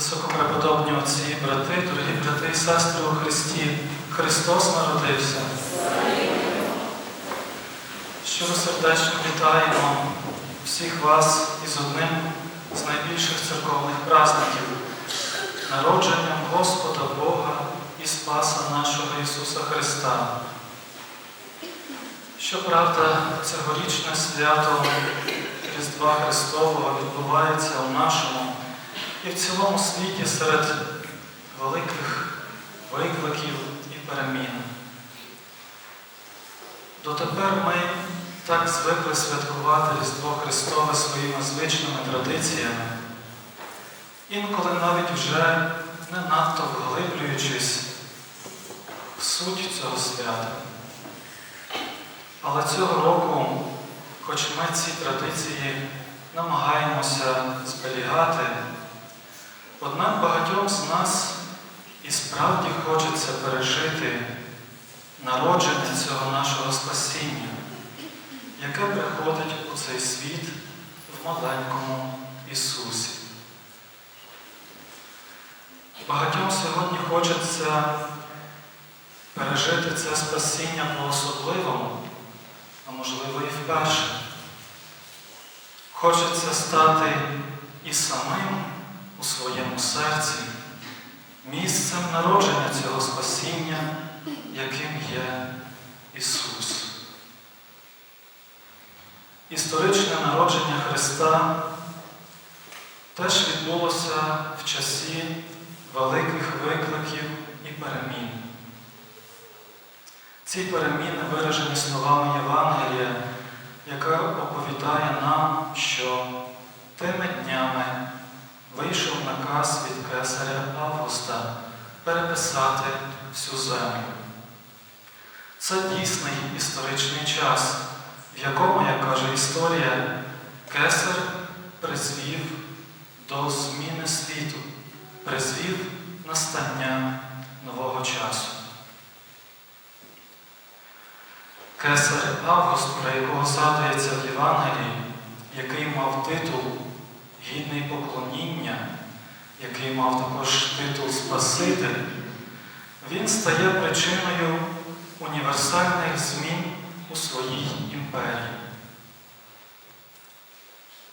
Високопреподобні отці, брати, дорогі брати і сестри у Христі, Христос народився. Щиро сердечно вітаємо всіх вас із одним з найбільших церковних праздників народженням Господа Бога і Спаса нашого Ісуса Христа. Щоправда, цьогорічне свято Різдва Христового відбувається у нашому і в цілому світі серед великих викликів і перемін. Дотепер ми так звикли святкувати Різдво Христове своїми звичними традиціями, інколи навіть вже не надто вглиблюючись в суть цього свята. Але цього року, хоч ми ці традиції намагаємося зберігати, однак багатьом з нас і справді хочеться пережити народження цього нашого спасіння, яке приходить у цей світ в маленькому Ісусі. Багатьом сьогодні хочеться пережити це спасіння по-особливому, а можливо і вперше. Хочеться стати і самим у своєму серці місцем народження цього спасіння, яким є Ісус. Історичне народження Христа теж відбулося в часі великих викликів і перемін. Ці переміни виражені словами Євангелія, яке оповідає нам, що тими вийшов наказ від кесаря Августа переписати всю землю. Це дійсний історичний час, в якому, як каже історія, кесар призвів до зміни світу, призвів настання нового часу. Кесар Август, про якого згадується в Євангелії, який мав титул гідний поклоніння, який мав також титул Спаситель, він стає причиною універсальних змін у своїй імперії.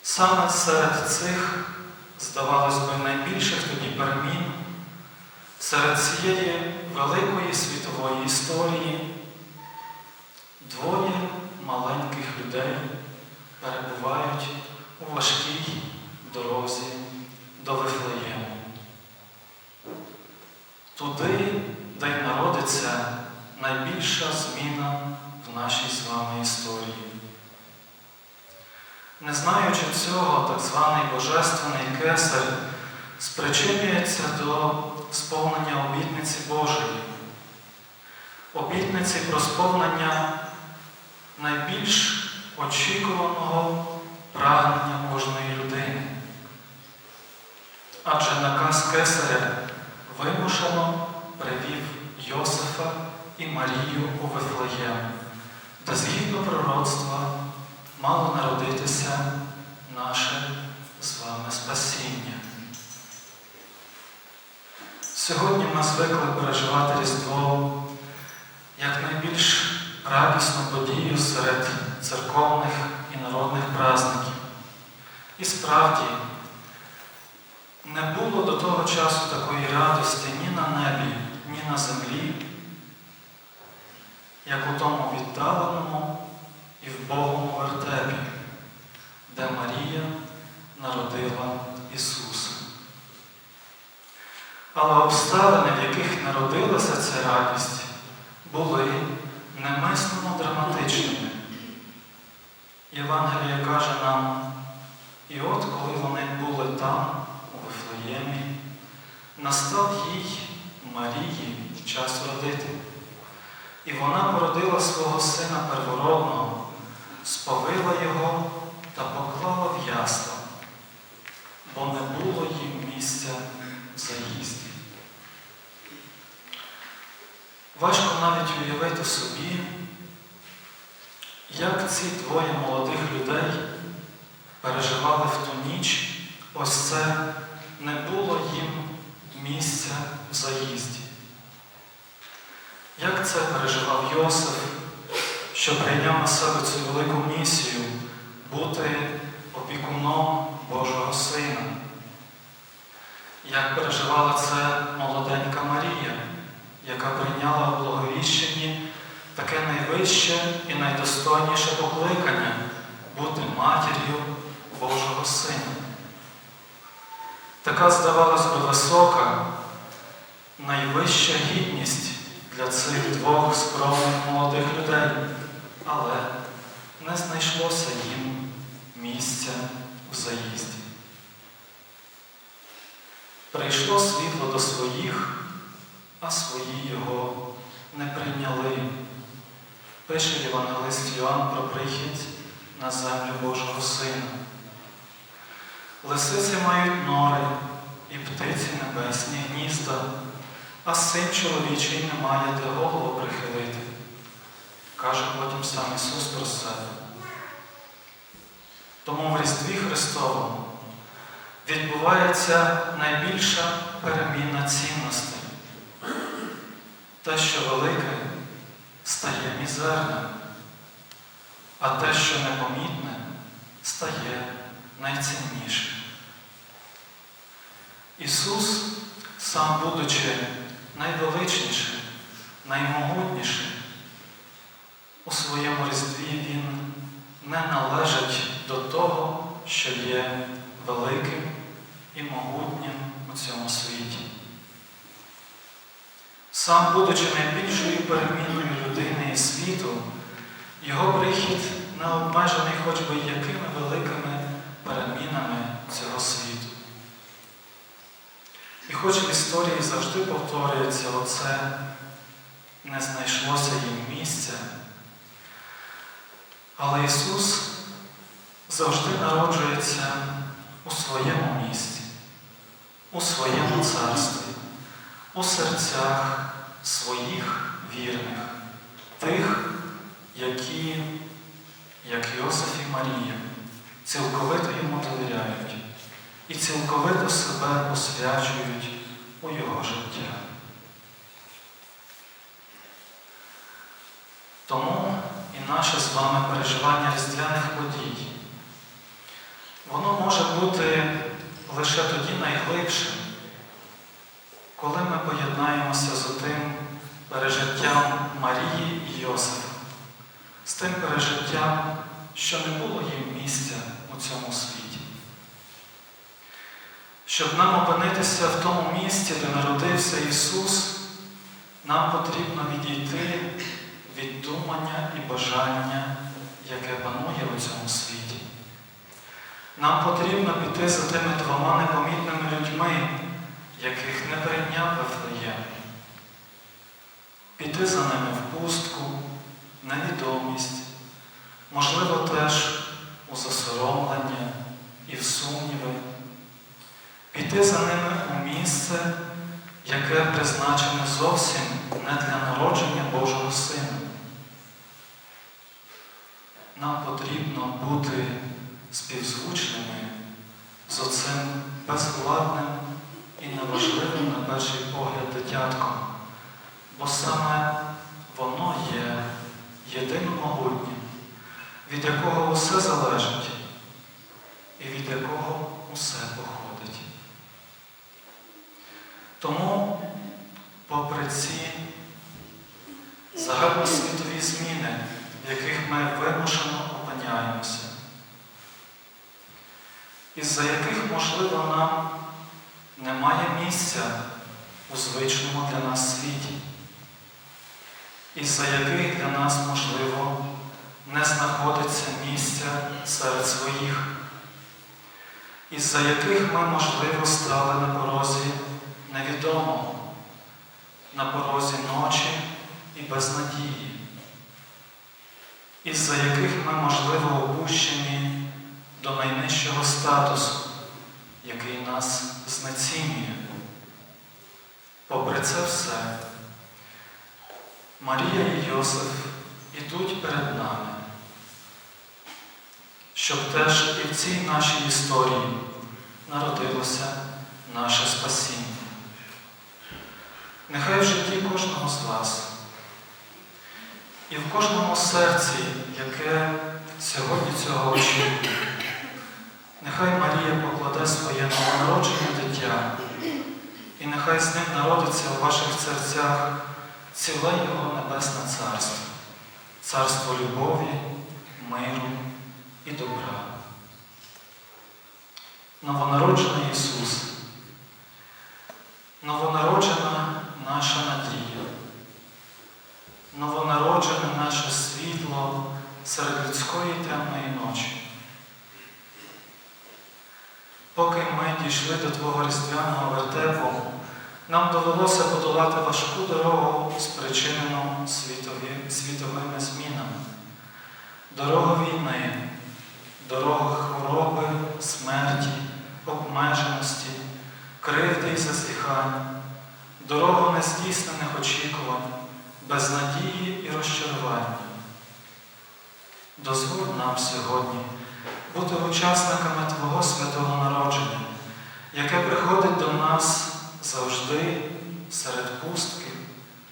Саме серед цих, здавалось би, найбільших тоді перемін, серед цієї великої світової історії, двоє маленьких людей перебувають у важкій дорозі до Вифлеєму. Туди, де й народиться найбільша зміна в нашій з вами історії. Не знаючи цього, так званий Божественний кесар спричинюється до сповнення обітниці Божої, обітниці про сповнення найбільш очікуваного прагнення кожної людини. Адже наказ Кесаря вимушено привів Йосифа і Марію у Вифлеєм, де згідно пророцтва мало народитися наше з вами спасіння. Сьогодні ми звикли переживати Різдво як найбільш радісну подію серед церковних і народних праздників. І справді, не було до того часу такої радості ні на небі, ні на землі, як у тому віддаленому і в Богому вертепі, де Марія народила Ісуса. Але обставини, в яких народилася ця радість, були немислимо драматичними. Євангеліє каже нам, і от коли вони були там, у Вифлеємі, настав їй Марії час родити. І вона породила свого сина первородного, сповила його та поклала в ясла, бо не було їм місця в заїзді. Важко навіть уявити собі, як ці двоє молодих людей переживали в ту ніч, ось це не було їм місця в заїзді. Як це переживав Йосиф, що прийняв на себе цю велику місію бути опікуном Божого Сина? Як переживала це молоденька Марія, яка прийняла у благовіщенні таке найвище і найдостойніше покликання бути матір'ю Божого Сина? Така, здавалось би, висока, найвища гідність для цих двох скромних молодих людей, але не знайшлося їм місця в заїзді. Прийшло світло до своїх, а свої його не прийняли. Пише Євангелист Йоанн про прихід на землю Божого Сина. Лисиці мають нори і птиці небесні гнізда, а син чоловічий не має де голову прихилити, каже потім сам Ісус про себе. Тому в Різдві Христовому відбувається найбільша переміна цінностей. Те, що велике, стає мізерним, а те, що непомітне, стає найціннішим. Ісус, сам будучи найвеличнішим, наймогутнішим, у своєму різдві Він не належить до того, що є великим і могутнім у цьому світі. Сам, будучи найбільшою переміною людини і світу, його прихід не обмежений хоч би якими великими перемінами цього світу. І хоч в історії завжди повторюється оце, не знайшлося їм місця, але Ісус завжди народжується у своєму місці, у своєму царстві, у серцях своїх вірних, тих, які, як Йосиф і Марія, цілковито йому довіряють і цілковито себе посвячують у Його життя. Тому і наше з вами переживання різдвяних подій, воно може бути лише тоді найглибшим, коли ми поєднаємося з тим пережиттям Марії і Йосифа, з тим пережиттям, що не було їм місця у цьому світі. Щоб нам опинитися в тому місці, де народився Ісус, нам потрібно відійти від думання і бажання, яке панує у цьому світі. Нам потрібно піти за тими двома непомітними людьми, яких не прийняв Вифлеєм. Піти за ними в пустку, невідомість, можливо, теж у засоромлення і в сумніви. Піти за ними у місце, яке призначене зовсім не для народження Божого Сина. Нам потрібно бути співзвучними з оцим безвладним і неважливим на перший погляд дитятком, бо саме воно є єдиним могутнім, від якого усе залежить і від якого усе походить. Тому, попри ці загальносвітові зміни, в яких ми вимушено опиняємося, із-за яких, можливо, нам немає місця у звичному для нас світі, із-за яких для нас, можливо, не знаходиться місця серед своїх, із-за яких ми, можливо, стали на порозі невідомого, на порозі ночі і безнадії, із-за яких ми, можливо, опущені до найнижчого статусу, який нас знецінює. Попри це все, Марія і Йосиф ідуть перед нами, щоб теж і в цій нашій історії народилося наше спасіння. нехай в житті кожного з вас і в кожному серці, яке сьогодні цього очікує, нехай Марія покладе своє новонароджене дитя, і нехай з ним народиться у ваших серцях ціле Його Небесне Царство, царство любові, миру і добра. Новонароджений Ісус, новонароджена наша надія, новонароджене наше світло серед людської темної ночі. Ми до Твого різдвяного вертепу, нам довелося подолати важку дорогу, спричинену світові, світовими змінами, дорогу війни, дорогу хвороби, смерті, обмеженості, кривди і зазіхань, дорогу нездійснених очікувань, безнадії і розчарування. Дозволь нам сьогодні бути учасниками Твого святого народження, яке приходить до нас завжди серед пустки,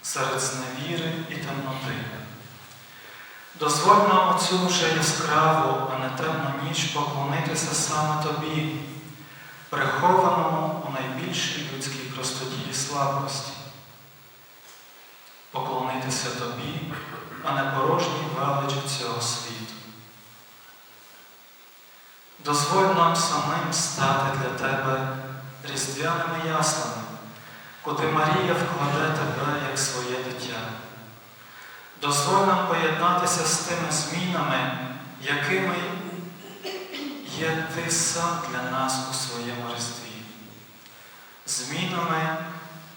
серед зневіри і темноти. Дозволь нам оцю вже яскраву, а не темну ніч поклонитися саме Тобі, прихованому у найбільшій людській простоті і слабкості. Поклонитися Тобі, а не порожній величі цього світу. Дозволь нам самим стати для Тебе різдвяними яслами, куди Марія вкладе Тебе як своє дитя. Дозволь нам поєднатися з тими змінами, якими є Ти сам для нас у своєму Різдві. Змінами,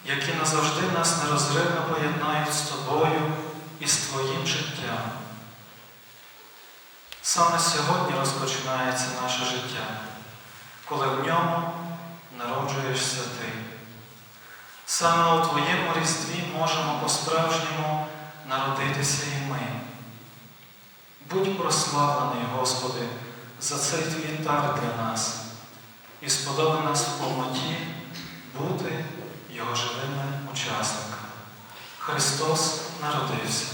які назавжди нас нерозривно поєднають з Тобою і з Твоїм життям. Саме сьогодні розпочинається наше життя, коли в ньому народжуєшся ти. Саме у Твоєму Різдві можемо по-справжньому народитися і ми. Будь прославлений, Господи, за цей твій дар для нас і сподоби нас в повноті бути Його живими учасниками. Христос народився.